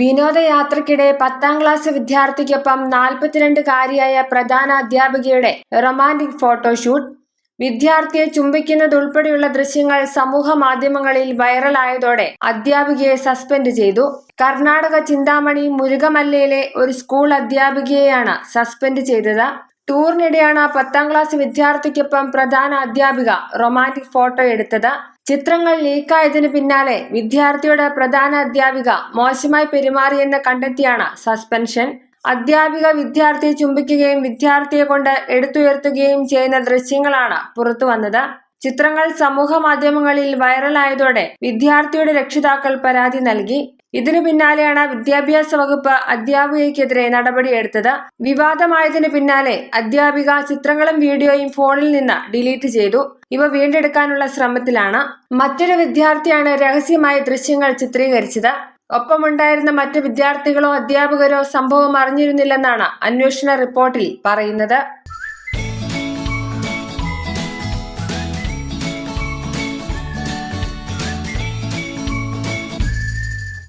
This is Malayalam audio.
വിനോദയാത്രയ്ക്കിടെ പത്താം ക്ലാസ് വിദ്യാർത്ഥിക്കൊപ്പം നാൽപ്പത്തിരണ്ടുകാരിയായ പ്രധാന അധ്യാപികയുടെ റൊമാന്റിക് ഫോട്ടോഷൂട്ട് വിദ്യാർത്ഥിയെ ചുംബിക്കുന്നതുൾപ്പെടെയുള്ള ദൃശ്യങ്ങൾ സമൂഹ മാധ്യമങ്ങളിൽ വൈറലായതോടെ അധ്യാപികയെ സസ്പെൻഡ് ചെയ്തു. കർണാടക ചിന്താമണി മുരുകമല്ലയിലെ ഒരു സ്കൂൾ അധ്യാപികയെയാണ് സസ്പെൻഡ് ചെയ്തത്. ടൂറിനിടെയാണ് പത്താം ക്ലാസ് വിദ്യാർത്ഥിക്കൊപ്പം പ്രധാന അധ്യാപിക റൊമാന്റിക് ഫോട്ടോ എടുത്തത്. ചിത്രങ്ങൾ ലീക്കായതിനു പിന്നാലെ വിദ്യാർത്ഥിയുടെ പ്രധാന അധ്യാപിക മോശമായി പെരുമാറിയെന്ന് കണ്ടെത്തിയാണ് സസ്പെൻഷൻ. അധ്യാപിക വിദ്യാർത്ഥിയെ ചുംബിക്കുകയും വിദ്യാർത്ഥിയെ കൊണ്ട് എടുത്തുയർത്തുകയും ചെയ്യുന്ന ദൃശ്യങ്ങളാണ് പുറത്തു വന്നത്. ചിത്രങ്ങൾ സമൂഹ മാധ്യമങ്ങളിൽ വൈറലായതോടെ വിദ്യാർത്ഥിയുടെ രക്ഷിതാക്കൾ പരാതി നൽകി. ഇതിനു പിന്നാലെയാണ് വിദ്യാഭ്യാസ വകുപ്പ് അധ്യാപികയ്ക്കെതിരെ നടപടിയെടുത്തത്. വിവാദമായതിനു പിന്നാലെ അധ്യാപിക ചിത്രങ്ങളും വീഡിയോയും ഫോണിൽ നിന്ന് ഡിലീറ്റ് ചെയ്തു. ഇവ വീണ്ടെടുക്കാനുള്ള ശ്രമത്തിലാണ് മറ്റൊരു വിദ്യാർത്ഥിയാണ് രഹസ്യമായ ദൃശ്യങ്ങൾ ചിത്രീകരിച്ചത്. ഒപ്പമുണ്ടായിരുന്ന മറ്റ് വിദ്യാർത്ഥികളോ അധ്യാപകരോ സംഭവം അറിഞ്ഞിരുന്നില്ലെന്നാണ് അന്വേഷണ റിപ്പോർട്ടിൽ പറയുന്നത്.